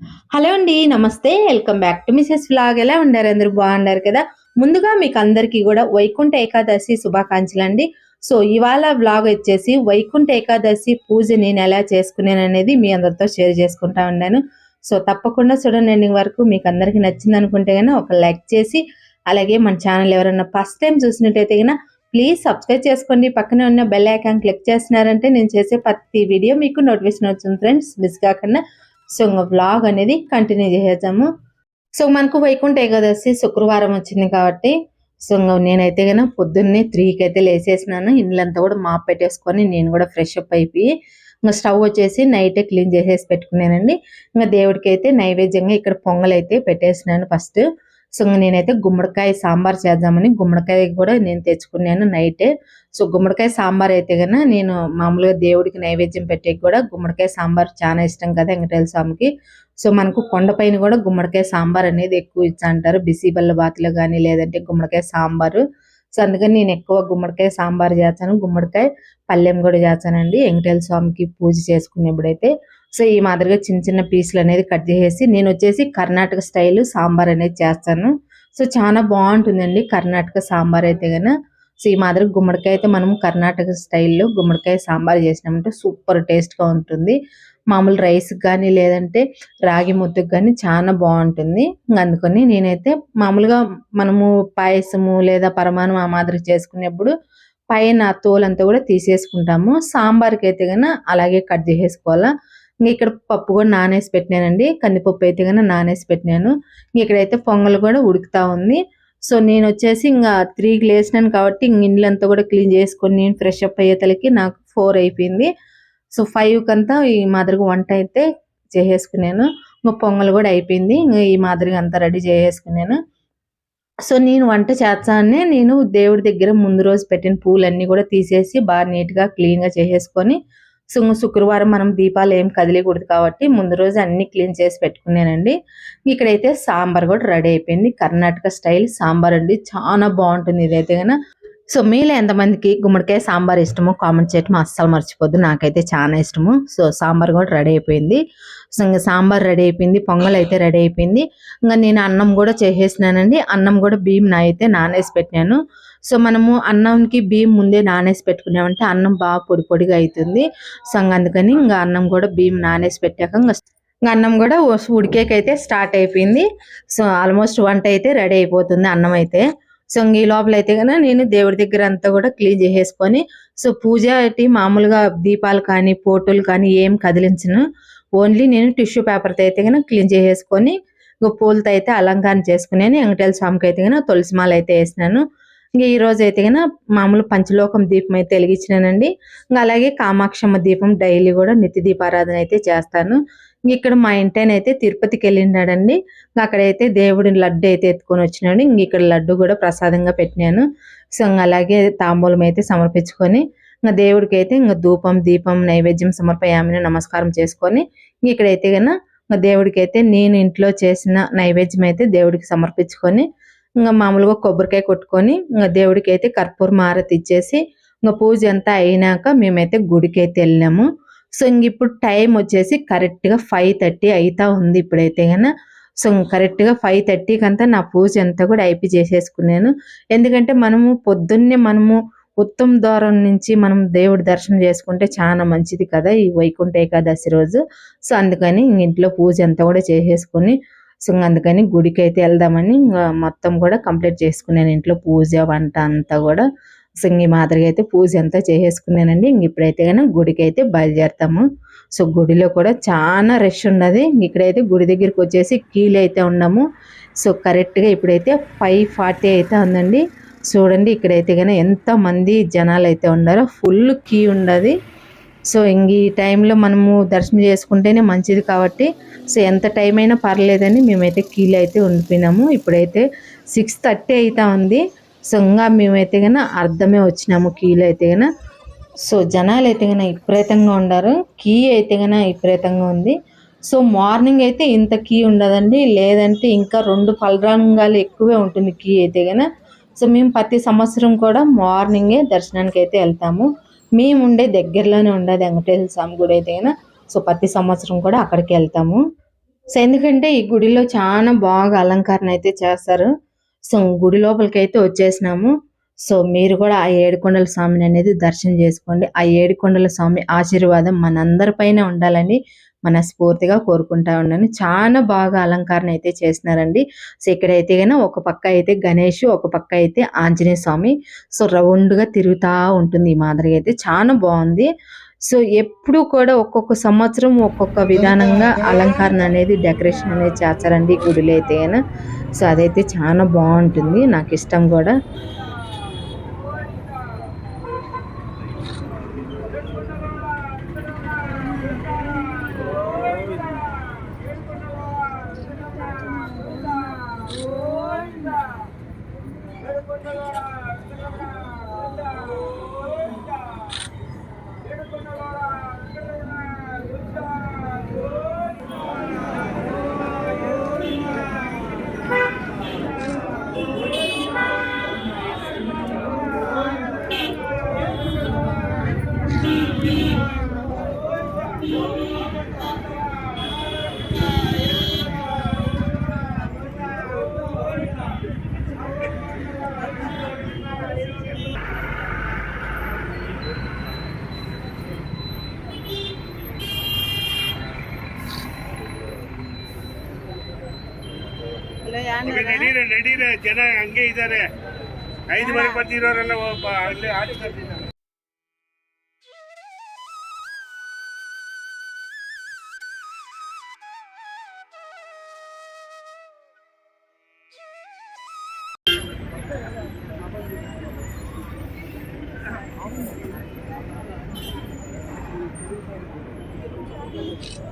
Hello అండి నమస్తే. Welcome back to Mrs vlog ఎలా ఉండారు అందరూ బాగున్నారు కదా? ముందుగా మీకు అందరికీ కూడా వైకుంఠ ఏకాదశి శుభాకాంక్షలు అండి. సో ఇవాళ వ్లాగ్ వచ్చేసి వైకుంఠ ఏకాదశి పూజ నేను ఎలా చేసుకున్నాను అనేది మీ అందరితో షేర్ చేసుకుంటా ఉన్నాను. సో తప్పకుండా చూడండి ఎండింగ్ వరకు. మీకు అందరికీ నచ్చింది అనుకుంటే కనుక ఒక లైక్ చేసి అలాగే మన ఛానల్ ఎవరైనా ఫస్ట్ టైం చూసినట్టయితే కనుక ప్లీజ్ సబ్స్క్రైబ్ చేసుకోండి. పక్కనే ఉన్న బెల్ ఐకాన్ క్లిక్ చేస్తున్నారంటే నేను చేసే ప్రతి వీడియో మీకు నోటిఫికేషన్ వచ్చింది ఫ్రెండ్స్. మిస్ కాకుండా సో ఇంకా బ్లాగ్ అనేది కంటిన్యూ చేసేద్దాము. సో మనకు వైకుంఠ ఏకాదశి శుక్రవారం వచ్చింది కాబట్టి సో ఇంకా నేనైతే కనుక పొద్దున్నే త్రీకి అయితే లేసేసినాను. ఇల్లంతా కూడా మాప్ పెట్టేసుకొని నేను కూడా ఫ్రెష్ అప్ అయిపోయి ఇంకా స్టవ్ వచ్చేసి నైటే క్లీన్ చేసేసి పెట్టుకున్నానండి. ఇంకా దేవుడికి అయితే నైవేద్యంగా ఇక్కడ పొంగల్ అయితే పెట్టేసినాను ఫస్ట్. సో నేనైతే గుమ్మడికాయ సాంబార్ చేద్దామని గుమ్మడికాయ కూడా నేను తెచ్చుకున్నాను నైటే. సో గుమ్మడికాయ సాంబార్ అయితే కన్నా నేను మామూలుగా దేవుడికి నైవేద్యం పెట్టే కూడా గుమ్మడికాయ సాంబార్ చాలా ఇష్టం కదా వెంకటేశ్వర స్వామికి సో మనకు కొండపైన కూడా గుమ్మడికాయ సాంబార్ అనేది ఎక్కువ ఇచ్చా అంటారు. బిసి బల్ల బాతులు కానీ లేదంటే గుమ్మడికాయ సాంబారు. సో అందుకని నేను ఎక్కువ గుమ్మడికాయ సాంబార్ చేస్తాను. గుమ్మడికాయ పల్లెం కూడా చేస్తానండి. వెంకటేశ్వర స్వామికి పూజ చేసుకునేప్పుడైతే. సో ఈ మాదిరిగా చిన్న చిన్న పీసులు అనేది కట్ చేసేసి నేను వచ్చేసి కర్ణాటక స్టైల్ సాంబార్ అనేది చేస్తాను. సో చాలా బాగుంటుందండి కర్ణాటక సాంబార్ అయితే కనుక సో ఈ మాదిరి గుమ్మడికాయ అయితే మనం కర్ణాటక స్టైల్లో గుమ్మడికాయ సాంబార్ చేసినామంటే సూపర్ టేస్ట్గా ఉంటుంది. మామూలు రైస్ కానీ లేదంటే రాగి ముద్దకు కానీ చాలా బాగుంటుంది. అందుకని నేనైతే మామూలుగా మనము పాయసము లేదా పరమాణం ఆ మాదిరి చేసుకునేప్పుడు పైన తోలంతా కూడా తీసేసుకుంటాము. సాంబార్కి అయితే కనుక అలాగే కట్ చేసేసుకోవాలా. ఇంకా ఇక్కడ పప్పు కూడా నానేసి పెట్టినానండి. కందిపప్పు అయితే కనుక నానేసి పెట్టినాను. ఇక్కడైతే పొంగల్ కూడా ఉడుకుతా ఉంది. సో నేను వచ్చేసి ఇంకా త్రీకి లేచినాను కాబట్టి ఇంక ఇండ్లంతా కూడా క్లీన్ చేసుకొని నేను ఫ్రెష్ అప్ అయ్యేతలకి నాకు ఫోర్ అయిపోయింది. సో ఫైవ్ అంతా ఈ మాదిరిగా వంట అయితే చేసేసుకున్నాను. ఇంకా పొంగల్ కూడా అయిపోయింది. ఇంకా ఈ మాదిరిగా అంతా రెడీ చేసేసుకున్నాను. సో నేను వంట చేస్తానే నేను దేవుడి దగ్గర ముందు రోజు పెట్టిన పూలన్నీ కూడా తీసేసి బాగా నీట్గా క్లీన్గా చేసేసుకొని సో శుక్రవారం మనం దీపాలు ఏం కదిలేకూడదు కాబట్టి ముందు రోజు అన్ని క్లీన్ చేసి పెట్టుకున్నానండి. ఇక్కడైతే సాంబార్ కూడా రెడీ అయిపోయింది. కర్ణాటక స్టైల్ సాంబార్ అండి. చాలా బాగుంటుంది ఇదైతే కనుక సో మీలో ఎంతమందికి గుమ్మడికాయ సాంబార్ ఇష్టమో కామెంట్ చేయటం అస్సలు మర్చిపోద్దు. నాకైతే చాలా ఇష్టము. సో సాంబార్ కూడా రెడీ అయిపోయింది. సో ఇంకా సాంబార్ రెడీ అయిపోయింది. పొంగల్ అయితే రెడీ అయిపోయింది. ఇంకా నేను అన్నం కూడా చేసేసినానండి. అన్నం కూడా బియ్యం నా అయితే నానేసి పెట్టినాను. సో మనము అన్నంకి బియ్యం ముందే నానేసి పెట్టుకున్నామంటే అన్నం బాగా పొడి పొడిగా అవుతుంది సో అందుకని ఇంకా అన్నం కూడా బియ్యం నానేసి పెట్టాక ఇంకా అన్నం కూడా ఉడికేకైతే స్టార్ట్ అయిపోయింది. సో ఆల్మోస్ట్ వంట అయితే రెడీ అయిపోతుంది అన్నం అయితే. సో ఈ లోపల అయితే కనుక నేను దేవుడి దగ్గర అంతా కూడా క్లీన్ చేసేసుకొని సో పూజ అయితే మామూలుగా దీపాలు కానీ పోటోలు కానీ ఏం కదిలించను. ఓన్లీ నేను టిష్యూ పేపర్తో అయితే కనుక క్లీన్ చేసేసుకొని ఇంకా పూలతో అయితే అలంకారం చేసుకున్నాను వెంకటేశ్వర స్వామికి అయితే కనుక తులసి మాల అయితే వేసినాను. ఇంకా ఈ రోజు అయితే కనుక మామూలు పంచలోకం దీపం అయితే వెలిగించినానండి. ఇంకా అలాగే కామాక్షమ్మ దీపం డైలీ కూడా నిత్య దీపారాధన అయితే చేస్తాను. ఇక్కడ మా ఇంటైనైతే తిరుపతికి వెళ్ళినాడండి అక్కడైతే దేవుడి లడ్డు అయితే ఎత్తుకొని వచ్చినాడు. ఇంక ఇక్కడ లడ్డు కూడా ప్రసాదంగా పెట్టినాను. సో అలాగే తాంబూలం అయితే సమర్పించుకొని ఇంకా దేవుడికి అయితే ఇంకా ధూపం దీపం నైవేద్యం సమర్పయామని నమస్కారం చేసుకొని ఇక్కడైతే కన్నా ఇంకా దేవుడికి అయితే నేను ఇంట్లో చేసిన నైవేద్యం అయితే దేవుడికి సమర్పించుకొని ఇంకా మామూలుగా కొబ్బరికాయ కొట్టుకొని ఇంకా దేవుడికి అయితే కర్పూర మారతి ఇచ్చేసి ఇంకా పూజ అంతా అయినాక మేమైతే గుడికి అయితే వెళ్ళినాము. సో ఇంక ఇప్పుడు టైం వచ్చేసి కరెక్ట్గా ఫైవ్ థర్టీ అవుతా ఉంది ఇప్పుడైతే కన్నా సో కరెక్ట్గా ఫైవ్ థర్టీకి అంతా నా పూజ అంతా కూడా అయిపోయి చేసేసుకున్నాను. ఎందుకంటే మనము పొద్దున్నే మనము ఉత్తమ ద్వారం నుంచి మనం దేవుడి దర్శనం చేసుకుంటే చాలా మంచిది కదా ఈ వైకుంఠ ఏకాదశి రోజు. సో అందుకని ఇంట్లో పూజ అంతా కూడా చేసేసుకొని సో అందుకని గుడికి అయితే వెళ్దామని మొత్తం కూడా కంప్లీట్ చేసుకున్నాను ఇంట్లో పూజ వంట అంతా కూడా. సో ఈ మాదిరిగా అయితే పూజ అంతా చేసేసుకున్నానండి. ఇంక ఇప్పుడైతే కానీ గుడికి అయితే బయలుదేరుతాము. సో గుడిలో కూడా చాలా రష్ ఉన్నది. ఇక్కడైతే గుడి దగ్గరికి వచ్చేసి కీలు అయితే ఉన్నాము. సో కరెక్ట్గా ఇప్పుడైతే ఫైవ్ ఫార్టీ అయితే ఉందండి. చూడండి ఇక్కడైతే కానీ ఎంతమంది జనాలు అయితే ఉన్నారో ఫుల్ కీ ఉండదు సో ఇంక ఈ టైంలో మనము దర్శనం చేసుకుంటేనే మంచిది కాబట్టి సో ఎంత టైం అయినా పర్లేదని మేమైతే కీలు అయితే ఉండిపోయినాము. ఇప్పుడైతే సిక్స్ థర్టీ అయితే ఉంది. సో ఇంకా మేమైతే కన్నా అర్థమే వచ్చినాము కీలు అయితే కన్నా సో జనాలు అయితే కన్నా విపరీతంగా ఉండారు. కీ అయితే కన్నా విపరీతంగా ఉంది. సో మార్నింగ్ అయితే ఇంత కీ ఉండదండి. లేదంటే ఇంకా రెండు పలరంగాలు ఎక్కువే ఉంటుంది కీ అయితే కన్నా సో మేము ప్రతి సంవత్సరం కూడా మార్నింగే దర్శనానికి అయితే వెళ్తాము. మేము ఉండే దగ్గరలోనే ఉండేది వెంకటేశ్వర స్వామి గుడి అయితే కన్నా సో ప్రతి సంవత్సరం కూడా అక్కడికి వెళ్తాము. సో ఎందుకంటే ఈ గుడిలో చాలా బాగా అలంకరణ అయితే చేస్తారు. సో గుడి లోపలికి అయితే వచ్చేసినాము. సో మీరు కూడా ఆ ఏడుకొండల స్వామిని అనేది దర్శనం చేసుకోండి. ఆ ఏడుకొండల స్వామి ఆశీర్వాదం మనందరిపైన ఉండాలని మనస్ఫూర్తిగా కోరుకుంటా ఉన్నాను. చాలా బాగా అలంకరణ అయితే చేసినారండి. సో ఇక్కడైతే గన ఒక పక్క అయితే గణేష్ ఒక పక్క అయితే ఆంజనేయ స్వామి. సో రౌండ్గా తిరుగుతూ ఉంటుంది ఈ మాదిరిగా అయితే. చాలా బాగుంది. సో ఎప్పుడు కూడా ఒక్కొక్క సంవత్సరం ఒక్కొక్క విధానంగా అలంకరణ అనేది డెకరేషన్ అనేది చేస్తారండి గుడిలో అయితే సో అదైతే చాలా బాగుంటుంది. నాకు ఇష్టం కూడా. ನಡೀರೆ ನಡೀರೆ ಜನ ಹಂಗೆ ಇದ್ದಾರೆ ಐದು ಮನೆಗೆ ಬರ್ತಿರೋರೆಲ್ಲ ಒಬ್ಬ Thank ಆಚೆ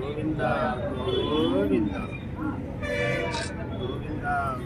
고른다 고른다 고른다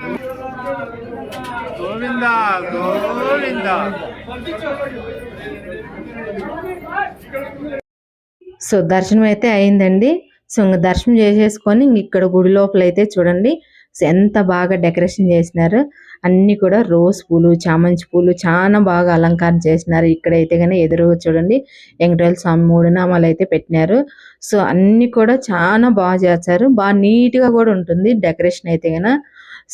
గోవింద గోవింద. సో దర్శనం అయితే అయిందండి. సో ఇంక దర్శనం చేసేసుకొని ఇక్కడ గుడి లోపల అయితే చూడండి ఎంత బాగా డెకరేషన్ చేసినారు. అన్నీ కూడా రోజ్ పూలు చామంతి పూలు చాలా బాగా అలంకారం చేసినారు. ఇక్కడైతే కానీ ఎదురు చూడండి. వెంకటేశ్వర స్వామి మూడునామాలు అయితే పెట్టినారు. సో అన్నీ కూడా చాలా బాగా చేస్తారు బాగా నీట్గా కూడా ఉంటుంది డెకరేషన్ అయితే కానీ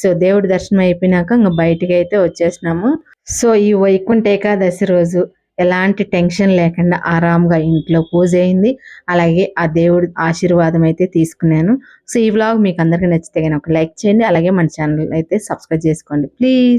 సో దేవుడి దర్శనం అయిపోయినాక ఇంకా బయటికి అయితే వచ్చేసినాము. సో ఈ వైకుంఠ ఏకాదశి రోజు ఎలాంటి టెన్షన్ లేకుండా ఆరాంగా ఇంట్లో పూజ అయింది. అలాగే ఆ దేవుడి ఆశీర్వాదం అయితే తీసుకున్నాను. సో ఈ వ్లాగ్ మీకు అందరికీ నచ్చితే కానీ ఒక లైక్ చేయండి. అలాగే మన ఛానల్ అయితే సబ్స్క్రైబ్ చేసుకోండి. ప్లీజ్.